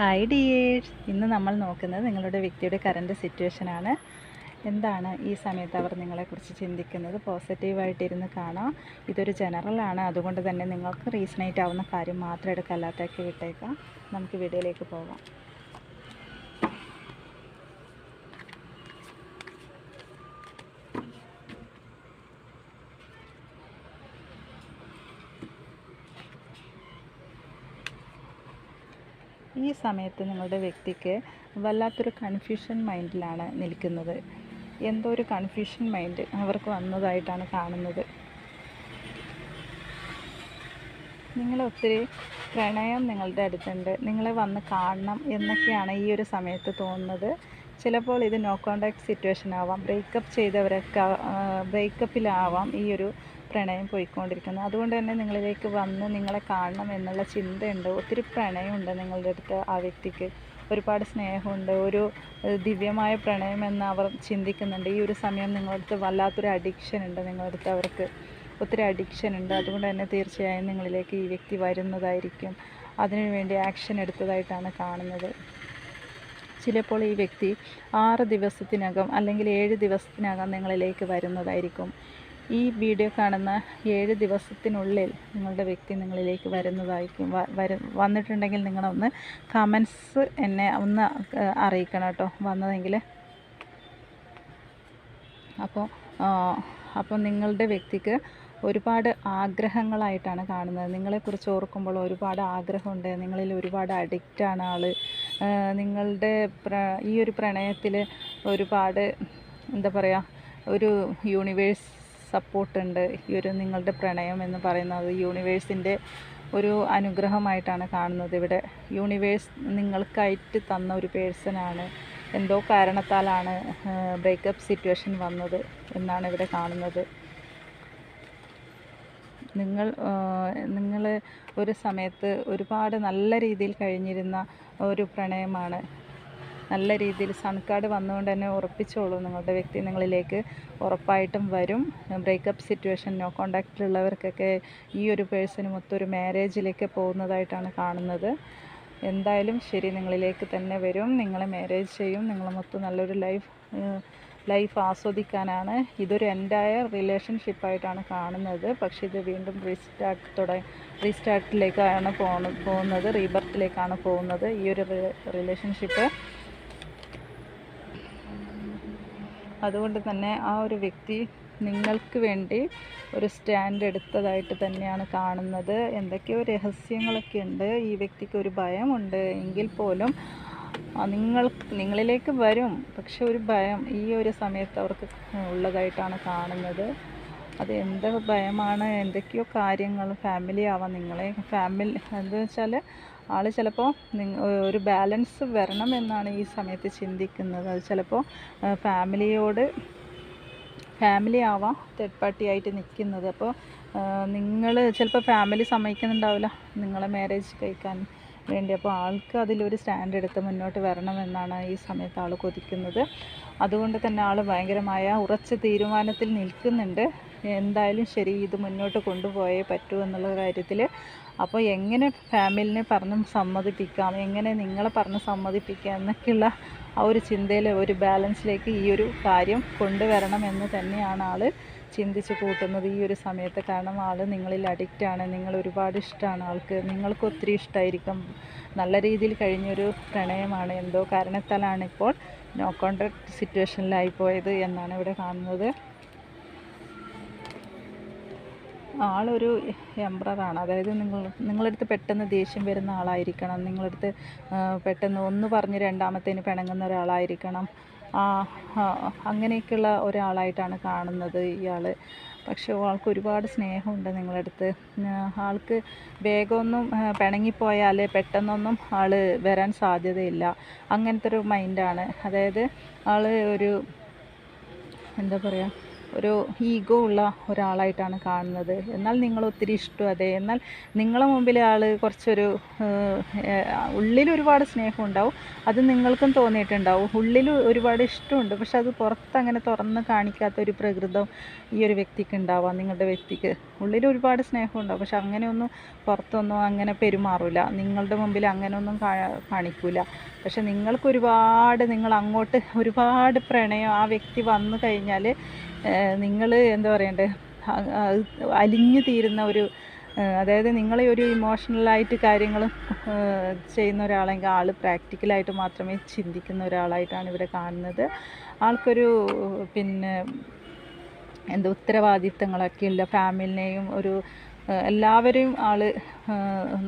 Hi dears ഇന്ന് നമ്മൾ നോക്കുന്നത് നിങ്ങളുടെ വ്യക്തിയുടെ കറന്റ് സിറ്റുവേഷനാണ് എന്താണ് ഈ സമയത്ത് അവർ നിങ്ങളെക്കുറിച്ച് ചിന്തിക്കുന്നത്? പോസിറ്റീവായിട്ടിരുന്ന് കാണാം. ഇതൊരു ജനറലാണ് അതുകൊണ്ട് തന്നെ നിങ്ങൾക്ക് റീസണേറ്റ് ആവുന്ന കാര്യം മാത്രം എടുക്കുക വിട്ടേക്കാം. നമുക്ക് വീഡിയോയിലേക്ക് പോകാം ഈ സമയത്ത് നിങ്ങളുടെ വ്യക്തിക്ക് വല്ലാത്തൊരു കൺഫ്യൂഷൻ മൈൻഡിലാണ് നിൽക്കുന്നത്. എന്തോ ഒരു കൺഫ്യൂഷൻ മൈൻഡ് അവർക്ക് വന്നതായിട്ടാണ് കാണുന്നത്. നിങ്ങളെ ഒത്തിരി പ്രണയം നിങ്ങളുടെ അടുത്തുണ്ട്. നിങ്ങളെ വന്ന് കാണണം എന്നൊക്കെയാണ് ഈ ഒരു സമയത്ത് തോന്നുന്നത്. ചിലപ്പോൾ ഇത് നോ കോണ്ടാക്ട് സിറ്റുവേഷൻ ആവാം. ബ്രേക്കപ്പ് ചെയ്തവരൊക്കെ ബ്രേക്കപ്പിലാവാം ഈ ഒരു പ്രണയം പോയിക്കൊണ്ടിരിക്കുന്നത് അതുകൊണ്ട് തന്നെ നിങ്ങളിലേക്ക് വന്ന് നിങ്ങളെ കാണണം എന്നുള്ള ചിന്തയുണ്ട്. ഒത്തിരി പ്രണയമുണ്ട് നിങ്ങളുടെ അടുത്ത് ആ വ്യക്തിക്ക്. ഒരുപാട് സ്നേഹമുണ്ട്. ഒരു ദിവ്യമായ പ്രണയം എന്ന് അവർ ചിന്തിക്കുന്നുണ്ട്. ഈ ഒരു സമയം നിങ്ങളുടെ അടുത്ത് വല്ലാത്തൊരു അഡിക്ഷൻ ഉണ്ട് നിങ്ങളുടെ അടുത്ത് അവർക്ക്. ഒത്തിരി അഡിക്ഷൻ ഉണ്ട്. അതുകൊണ്ട് തന്നെ തീർച്ചയായും നിങ്ങളിലേക്ക് ഈ വ്യക്തി വരുന്നതായിരിക്കും. അതിനുവേണ്ടി ആക്ഷൻ എടുത്തതായിട്ടാണ് കാണുന്നത്. ചിലപ്പോൾ ഈ വ്യക്തി ആറ് ദിവസത്തിനകം അല്ലെങ്കിൽ ഏഴ് ദിവസത്തിനകം നിങ്ങളിലേക്ക് വരുന്നതായിരിക്കും. ഈ വീഡിയോ കാണുന്ന ഏഴ് ദിവസത്തിനുള്ളിൽ നിങ്ങളുടെ വ്യക്തി നിങ്ങളിലേക്ക് വരുന്നതായിരിക്കും. വര വന്നിട്ടുണ്ടെങ്കിൽ നിങ്ങളൊന്ന് കമൻസ് എന്നെ ഒന്ന് അറിയിക്കണം കേട്ടോ. വന്നതെങ്കിൽ. അപ്പോൾ അപ്പോൾ നിങ്ങളുടെ വ്യക്തിക്ക് ഒരുപാട് ആഗ്രഹങ്ങളായിട്ടാണ് കാണുന്നത്. നിങ്ങളെക്കുറിച്ച് ഓർക്കുമ്പോൾ ഒരുപാട് ആഗ്രഹമുണ്ട്. നിങ്ങളിൽ ഒരുപാട് അഡിക്റ്റാണ് ആൾ നിങ്ങളുടെ ഈ ഒരു പ്രണയത്തിൽ ഒരുപാട് എന്താ പറയുക ഒരു യൂണിവേഴ്സ് സപ്പോർട്ടുണ്ട് ഈ ഒരു നിങ്ങളുടെ പ്രണയം എന്ന് പറയുന്നത് യൂണിവേഴ്സിന്റെ ഒരു അനുഗ്രഹമായിട്ടാണ് കാണുന്നത്. ഇവിടെ യൂണിവേഴ്സ് നിങ്ങൾക്കായിട്ട് തന്ന ഒരു പേഴ്സണാണ് എന്തോ കാരണത്താലാണ് ബ്രേക്കപ്പ് സിറ്റുവേഷൻ വന്നത് എന്നാണ് ഇവിടെ കാണുന്നത്. നിങ്ങൾ നിങ്ങൾ ഒരു സമയത്ത് ഒരുപാട് നല്ല രീതിയിൽ കഴിഞ്ഞിരുന്ന ഒരു പ്രണയമാണ്. നല്ല രീതിയിൽ സൺകാർഡ് വന്നുകൊണ്ട് തന്നെ ഉറപ്പിച്ചോളൂ. നിങ്ങളുടെ വ്യക്തി നിങ്ങളിലേക്ക് ഉറപ്പായിട്ടും വരും. ബ്രേക്കപ്പ് സിറ്റുവേഷൻ നോ കോണ്ടാക്റ്റ് ഉള്ളവർക്കൊക്കെ ഈ ഒരു പേഴ്സണും ഒത്തൊരു മാരേജിലേക്ക് പോകുന്നതായിട്ടാണ് കാണുന്നത്. എന്തായാലും ശരി നിങ്ങളിലേക്ക് തന്നെ വരും. നിങ്ങളെ മാരേജ് ചെയ്യും. നിങ്ങൾ നിങ്ങളുമൊത്ത് നല്ലൊരു ലൈഫ് ലൈഫ് ആസ്വദിക്കാനാണ്. ഇതൊരു എന്റയർ റിലേഷൻഷിപ്പായിട്ടാണ് കാണുന്നത്. പക്ഷേ ഇത് വീണ്ടും റീസ്റ്റാർട്ട് തുടങ്ങി റീസ്റ്റാർട്ടിലേക്കാണ് പോണ പോകുന്നത്. റീബർത്തിലേക്കാണ് പോകുന്നത്. ഈ ഒരു റിലേഷൻഷിപ്പ് അതുകൊണ്ട് തന്നെ ആ ഒരു വ്യക്തി നിങ്ങൾക്ക് വേണ്ടി ഒരു സ്റ്റാൻഡ് എടുത്തതായിട്ട് തന്നെയാണ് കാണുന്നത്. എന്തൊക്കെയോ രഹസ്യങ്ങളൊക്കെ ഉണ്ട്. ഈ വ്യക്തിക്ക് ഒരു ഭയമുണ്ട് എങ്കിൽ പോലും നിങ്ങൾ നിങ്ങളിലേക്ക് വരും. പക്ഷെ ഒരു ഭയം ഈ ഒരു സമയത്ത് അവർക്ക് ഉള്ളതായിട്ടാണ് കാണുന്നത്. അത് എന്ത് ഭയമാണ്? എന്തൊക്കെയോ കാര്യങ്ങൾ ഫാമിലി ആവാം നിങ്ങളെ. ഫാമിലി എന്താ വെച്ചാൽ ആൾ ചിലപ്പോൾ ഒരു ബാലൻസ് വരണം എന്നാണ് ഈ സമയത്ത് ചിന്തിക്കുന്നത്. അത് ചിലപ്പോൾ ഫാമിലിയോട് ഫാമിലി ആവാം തേർഡ് പാർട്ടി ആയിട്ട് നിൽക്കുന്നത് അപ്പോൾ നിങ്ങൾ ചിലപ്പോൾ ഫാമിലി സമ്മതിക്കുന്നുണ്ടാവില്ല നിങ്ങളെ മാരേജ് കഴിക്കാൻ വേണ്ടി. അപ്പോൾ ആൾക്ക് അതിലൊരു സ്റ്റാൻഡ് എടുത്ത് മുന്നോട്ട് വരണമെന്നാണ് ഈ സമയത്ത് ആൾ കൊതിക്കുന്നത്. അതുകൊണ്ട് തന്നെ ആൾ ഭയങ്കരമായ ഉറച്ച തീരുമാനത്തിൽ നിൽക്കുന്നുണ്ട്. എന്തായാലും ശരി ഇത് മുന്നോട്ട് കൊണ്ടുപോയേ പറ്റൂ എന്നുള്ള കാര്യത്തിൽ അപ്പോൾ എങ്ങനെ ഫാമിലിനെ പറഞ്ഞ് സമ്മതിപ്പിക്കാം? എങ്ങനെ നിങ്ങളെ പറഞ്ഞ് സമ്മതിപ്പിക്കാം? എന്നൊക്കെയുള്ള ആ ഒരു ചിന്തയിൽ ഒരു ബാലൻസിലേക്ക് ഈ ഒരു കാര്യം കൊണ്ടുവരണം എന്ന് തന്നെയാണ് ആൾ ചിന്തിച്ച് കൂട്ടുന്നത് ഈ ഒരു സമയത്ത്. കാരണം ആൾ നിങ്ങളിൽ അഡിക്റ്റാണ് നിങ്ങൾ ഒരുപാട് ഇഷ്ടമാണ് ആൾക്ക്. നിങ്ങൾക്ക് ഒത്തിരി ഇഷ്ടമായിരിക്കും നല്ല രീതിയിൽ കഴിഞ്ഞൊരു പ്രണയമാണ്. എന്തോ കാരണത്താലാണ് ഇപ്പോൾ നോ കോൺട്രാക്ട് സിറ്റുവേഷനിലായി പോയത് എന്നാണ് ഇവിടെ കാണുന്നത്. ആളൊരു എംബ്രറാണ്. അതായത് നിങ്ങൾ നിങ്ങളടുത്ത് പെട്ടെന്ന് ദേഷ്യം വരുന്ന ആളായിരിക്കണം. നിങ്ങളടുത്ത് പെട്ടെന്ന് ഒന്ന് പറഞ്ഞ് രണ്ടാമത്തേന് പിണങ്ങുന്ന ഒരാളായിരിക്കണം. അങ്ങനെയൊക്കെയുള്ള ഒരാളായിട്ടാണ് കാണുന്നത് ഇയാൾ പക്ഷേ ആൾക്ക് ഒരുപാട് സ്നേഹമുണ്ട് നിങ്ങളടുത്ത്. ആൾക്ക് വേഗമൊന്നും പിണങ്ങിപ്പോയാൽ പെട്ടെന്നൊന്നും ആൾ വരാൻ സാധ്യതയില്ല. അങ്ങനത്തെ ഒരു മൈൻഡാണ്. അതായത് ആൾ ഒരു എന്താ പറയുക ഒരു ഈഗോ ഉള്ള ഒരാളായിട്ടാണ് കാണുന്നത്. എന്നാൽ നിങ്ങൾ ഒത്തിരി ഇഷ്ടം അതെ. എന്നാൽ നിങ്ങളെ മുമ്പിലെ ആൾ കുറച്ചൊരു ഉള്ളിൽ ഒരുപാട് സ്നേഹം ഉണ്ടാവും. അത് നിങ്ങൾക്കും തോന്നിയിട്ടുണ്ടാവും. ഉള്ളിൽ ഒരുപാട് ഇഷ്ടമുണ്ട്. പക്ഷെ അത് പുറത്ത് അങ്ങനെ തുറന്ന് കാണിക്കാത്ത ഒരു പ്രകൃതം ഈ ഒരു വ്യക്തിക്ക് ഉണ്ടാവാം നിങ്ങളുടെ വ്യക്തിക്ക്. ഉള്ളിൽ ഒരുപാട് സ്നേഹം ഉണ്ടാവും. പക്ഷെ അങ്ങനെയൊന്നും പുറത്തൊന്നും അങ്ങനെ പെരുമാറില്ല നിങ്ങളുടെ മുമ്പിൽ അങ്ങനെയൊന്നും കാണിക്കില്ല പക്ഷെ നിങ്ങൾക്ക് ഒരുപാട് നിങ്ങൾ അങ്ങോട്ട് ഒരുപാട് പ്രണയം ആ വ്യക്തി വന്നു കഴിഞ്ഞാൽ നിങ്ങൾ എന്താ പറയണ്ടേ? അലിഞ്ഞു തീരുന്ന ഒരു അതായത് നിങ്ങളെ ഒരു ഇമോഷണലായിട്ട് കാര്യങ്ങൾ ചെയ്യുന്ന ഒരാളെങ്കിൽ ആൾ പ്രാക്ടിക്കലായിട്ട് മാത്രമേ ചിന്തിക്കുന്ന ഒരാളായിട്ടാണ് ഇവിടെ കാണുന്നത്. ആൾക്കൊരു പിന്നെ എന്താ ഉത്തരവാദിത്തങ്ങളൊക്കെ ഉള്ള ഫാമിലിനെയും ഒരു എല്ലാവരെയും ആൾ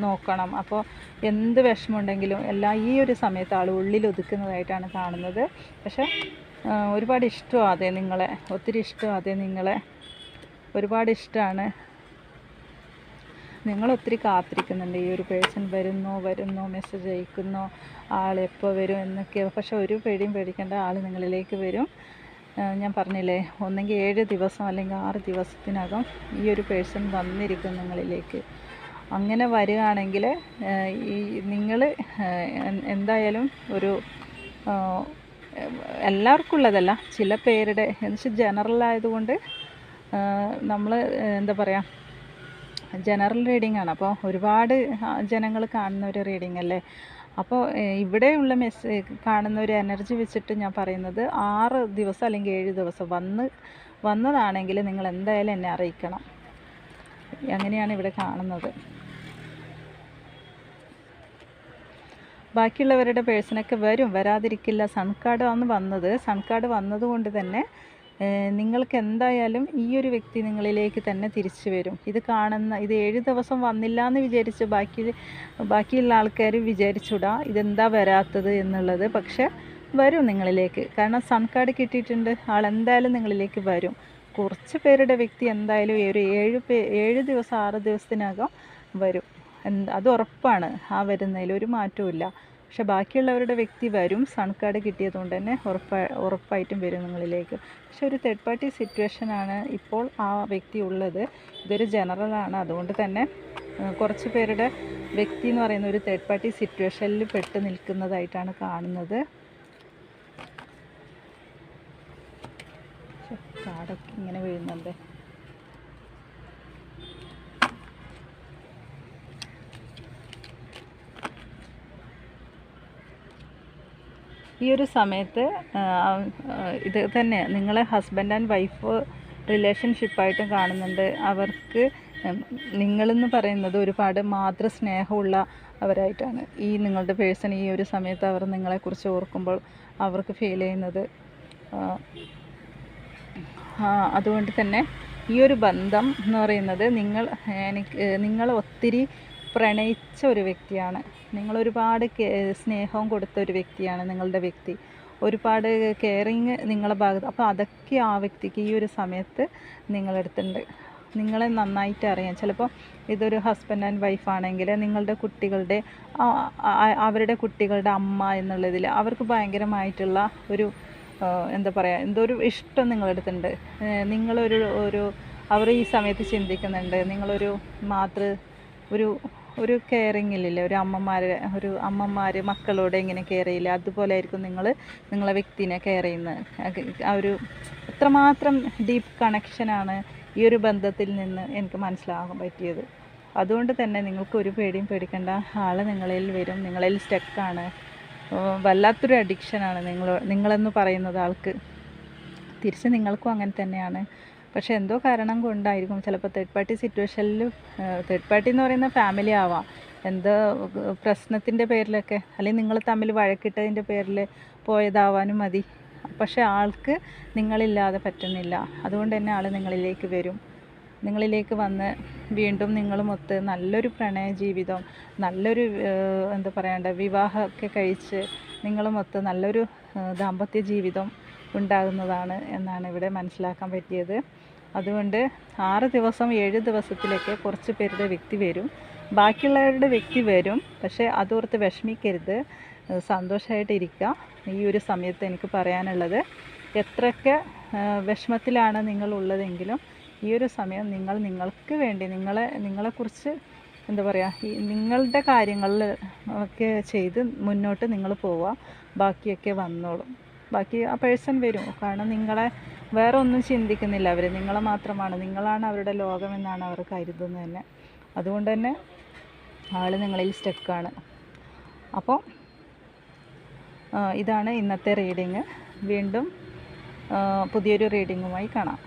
നോക്കണം. അപ്പോൾ എന്ത് വിഷമമുണ്ടെങ്കിലും എല്ലാം ഈ ഒരു സമയത്ത് ആൾ ഉള്ളിൽ ഒതുക്കുന്നതായിട്ടാണ് കാണുന്നത്. പക്ഷേ ഒരുപാട് ഇഷ്ടമാണ് അതെ നിങ്ങളെ. ഒത്തിരി ഇഷ്ടമാണ് അതെ നിങ്ങളെ. ഒരുപാട് ഇഷ്ടമാണ് നിങ്ങളൊത്തിരി കാത്തിരിക്കുന്നുണ്ട്. ഈ ഒരു പേഴ്സൺ വരുന്നോ വരുന്നോ മെസ്സേജ് അയക്കുന്നോ ആൾ എപ്പോൾ വരും എന്നൊക്കെ. പക്ഷെ ഒരു പേടിയും പേടിക്കേണ്ട. ആൾ നിങ്ങളിലേക്ക് വരും. ഞാൻ പറഞ്ഞില്ലേ ഒന്നെങ്കിൽ ഏഴ് ദിവസം അല്ലെങ്കിൽ ആറ് ദിവസത്തിനകം ഈ ഒരു പേഴ്സൺ വന്നിരിക്കും നിങ്ങളിലേക്ക്. അങ്ങനെ വരികയാണെങ്കിൽ ഈ നിങ്ങൾ എന്തായാലും ഒരു എല്ലാവർക്കും ഉള്ളതല്ല. ചില പേരുടെ എന്നുവെച്ചാൽ ജനറൽ ആയതുകൊണ്ട് നമ്മൾ എന്താ പറയുക ജനറൽ റീഡിംഗ് ആണ്. അപ്പോൾ ഒരുപാട് ജനങ്ങൾ കാണുന്ന ഒരു റീഡിംഗ് അല്ലേ? അപ്പോൾ ഇവിടെയുള്ള മെസ്സേ കാണുന്ന ഒരു എനർജി വെച്ചിട്ട് ഞാൻ പറയുന്നത് ആറ് ദിവസം അല്ലെങ്കിൽ ഏഴ് ദിവസം വന്ന് വന്നതാണെങ്കിൽ നിങ്ങൾ എന്തായാലും എന്നെ അറിയിക്കണം. അങ്ങനെയാണ് ഇവിടെ കാണുന്നത്. ബാക്കിയുള്ളവരുടെ പേഴ്സണൊക്കെ വരും വരാതിരിക്കില്ല. സൺ കാർഡ് ആണ് വന്നത് സൺ കാർഡ് വന്നതുകൊണ്ട് തന്നെ നിങ്ങൾക്ക് എന്തായാലും ഈ ഒരു വ്യക്തി നിങ്ങളിലേക്ക് തന്നെ തിരിച്ചു വരും. ഇത് കാണുന്ന ഇത് ഏഴ് ദിവസം വന്നില്ല എന്ന് വിചാരിച്ച് ബാക്കി ബാക്കിയുള്ള ആൾക്കാർ വിചാരിച്ചുടാ ഇതെന്താ വരാത്തത് എന്നുള്ളത്. പക്ഷേ വരും നിങ്ങളിലേക്ക്. കാരണം സൺ കാർഡ് കിട്ടിയിട്ടുണ്ട്. ആൾ എന്തായാലും നിങ്ങളിലേക്ക് വരും. കുറച്ച് പേരുടെ വ്യക്തി എന്തായാലും ഒരു ഏഴ് പേ ഏഴ് ദിവസം ആറ് ദിവസത്തിനകം വരും. അത് ഉറപ്പാണ്. ആ വരുന്നതിൽ ഒരു മാറ്റവും പക്ഷെ ബാക്കിയുള്ളവരുടെ വ്യക്തി വരും. സൺ കാർഡ് കിട്ടിയതുകൊണ്ട് തന്നെ ഉറപ്പായി ഉറപ്പായിട്ടും വരും നിങ്ങളിലേക്ക്. പക്ഷെ ഒരു തേർഡ് പാർട്ടി സിറ്റുവേഷനാണ് ഇപ്പോൾ ആ വ്യക്തി ഉള്ളത്. ഇതൊരു ജനറലാണ് അതുകൊണ്ട് തന്നെ കുറച്ച് പേരുടെ വ്യക്തി എന്ന് പറയുന്ന ഒരു തേർഡ് പാർട്ടി സിറ്റുവേഷനിൽ പെട്ട് നിൽക്കുന്നതായിട്ടാണ് കാണുന്നത്. കാടൊക്കെ ഇങ്ങനെ വീഴുന്നുണ്ട്. ഈ ഒരു സമയത്ത് ഇത് തന്നെ നിങ്ങളെ ഹസ്ബൻഡ് ആൻഡ് വൈഫ് റിലേഷൻഷിപ്പായിട്ട് കാണുന്നുണ്ട്. അവർക്ക് നിങ്ങളെന്ന് പറയുന്നത് ഒരുപാട് മാതൃസ്നേഹമുള്ള അവരായിട്ടാണ്. ഈ നിങ്ങളുടെ പേഴ്സൺ ഈ ഒരു സമയത്ത് അവർ നിങ്ങളെക്കുറിച്ച് ഓർക്കുമ്പോൾ അവർക്ക് ഫീൽ ചെയ്യുന്നത്. അതുകൊണ്ട് തന്നെ ഈ ഒരു ബന്ധം എന്ന് പറയുന്നത് നിങ്ങൾ എനിക്ക് നിങ്ങൾ ഒത്തിരി പ്രണയിച്ച ഒരു വ്യക്തിയാണ്. നിങ്ങൾ ഒരുപാട് സ്നേഹവും കൊടുത്ത ഒരു വ്യക്തിയാണ് നിങ്ങളുടെ വ്യക്തി. ഒരുപാട് കെയറിങ് നിങ്ങളുടെ ഭാഗത്ത്. അപ്പോൾ അതൊക്കെ ആ വ്യക്തിക്ക് ഈ ഒരു സമയത്ത് നിങ്ങളെടുത്തുണ്ട് നിങ്ങളെ നന്നായിട്ട് അറിയാം. ചിലപ്പോൾ ഇതൊരു ഹസ്ബൻഡ് ആൻഡ് വൈഫ് ആണെങ്കിൽ നിങ്ങളുടെ കുട്ടികളുടെ അവരുടെ കുട്ടികളുടെ അമ്മ എന്നുള്ളതിൽ അവർക്ക് ഭയങ്കരമായിട്ടുള്ള ഒരു എന്താ പറയുക എന്തോ ഒരു ഇഷ്ടം നിങ്ങളെടുത്തുണ്ട് നിങ്ങളൊരു ഒരു അവർ ഈ സമയത്ത് ചിന്തിക്കുന്നുണ്ട്. നിങ്ങളൊരു മാതൃ ഒരു ഒരു കെയറിങ് ഒരു അമ്മമാർ ഒരു അമ്മമാർ മക്കളോട് എങ്ങനെ കെയർ ചെയ്യില്ല? അതുപോലെ ആയിരിക്കും നിങ്ങൾ നിങ്ങളെ വ്യക്തിനെ കെയർ ചെയ്യുന്നത്. ആ ഒരു എത്രമാത്രം ഡീപ്പ് കണക്ഷനാണ് ഈ ഒരു ബന്ധത്തിൽ നിന്ന് എനിക്ക് മനസ്സിലാകാൻ പറ്റിയത്. അതുകൊണ്ട് തന്നെ നിങ്ങൾക്ക് ഒരു പേടിയും പേടിക്കേണ്ട. ആൾ നിങ്ങളിൽ വരും. നിങ്ങളിൽ സ്റ്റക്കാണ് വല്ലാത്തൊരു അഡിക്ഷനാണ് നിങ്ങൾ നിങ്ങളെന്ന് പറയുന്നത് ആൾക്ക്. തിരിച്ച് നിങ്ങൾക്കും അങ്ങനെ തന്നെയാണ്. പക്ഷേ എന്തോ കാരണം കൊണ്ടായിരിക്കും ചിലപ്പോൾ തേർഡ് പാർട്ടി സിറ്റുവേഷനിൽ തേർഡ് പാർട്ടി എന്ന് പറയുന്ന ഫാമിലി ആവാം. എന്തോ പ്രശ്നത്തിന്റെ പേരിലൊക്കെ അല്ലെങ്കിൽ നിങ്ങൾ തമ്മിൽ വഴക്കിട്ടതിന്റെ പേരിൽ പോയതാവാനും മതി. പക്ഷേ ആൾക്ക് നിങ്ങളില്ലാതെ പറ്റുന്നില്ല. അതുകൊണ്ട് തന്നെ ആൾ നിങ്ങളിലേക്ക് വരും. നിങ്ങളിലേക്ക് വന്ന് വീണ്ടും നിങ്ങളുമൊത്ത് നല്ലൊരു പ്രണയ ജീവിതം നല്ലൊരു എന്താ പറയണ്ട വിവാഹമൊക്കെ കഴിച്ച് നിങ്ങളുമൊത്ത് നല്ലൊരു ദാമ്പത്യ ജീവിതം ഉണ്ടാകുന്നതാണ് എന്നാണ് ഇവിടെ മനസ്സിലാക്കാൻ പറ്റിയത്. അതുകൊണ്ട് ആറ് ദിവസം ഏഴ് ദിവസത്തിലൊക്കെ കുറച്ച് പേരുടെ വ്യക്തി വരും. ബാക്കിയുള്ളവരുടെ വ്യക്തി വരും പക്ഷേ അതോർത്ത് വിഷമിക്കരുത്. സന്തോഷമായിട്ട് ഇരിക്കുക. ഈ ഒരു സമയത്ത് എനിക്ക് പറയാനുള്ളത് എത്രയൊക്കെ വിഷമത്തിലാണ് നിങ്ങൾ ഉള്ളതെങ്കിലും ഈ ഒരു സമയം നിങ്ങൾ നിങ്ങൾക്ക് വേണ്ടി നിങ്ങളെ നിങ്ങളെക്കുറിച്ച് എന്താ പറയുക ഈ നിങ്ങളുടെ കാര്യങ്ങളിൽ ഒക്കെ ചെയ്ത് മുന്നോട്ട് നിങ്ങൾ പോവുക. ബാക്കിയൊക്കെ വന്നോളും. ബാക്കി ആ പേഴ്സൺ വരും. കാരണം നിങ്ങളെ വേറെ ഒന്നും ചിന്തിക്കുന്നില്ല അവർ നിങ്ങളെ മാത്രമാണ്. നിങ്ങളാണ് അവരുടെ ലോകമെന്നാണ് അവർ കരുതുന്നത് തന്നെ. അതുകൊണ്ട് തന്നെ ആൾ നിങ്ങളിൽ സ്റ്റക്കാണ് അപ്പോൾ ഇതാണ് ഇന്നത്തെ റീഡിങ് വീണ്ടും പുതിയൊരു റീഡിങ്ങുമായി കാണാം.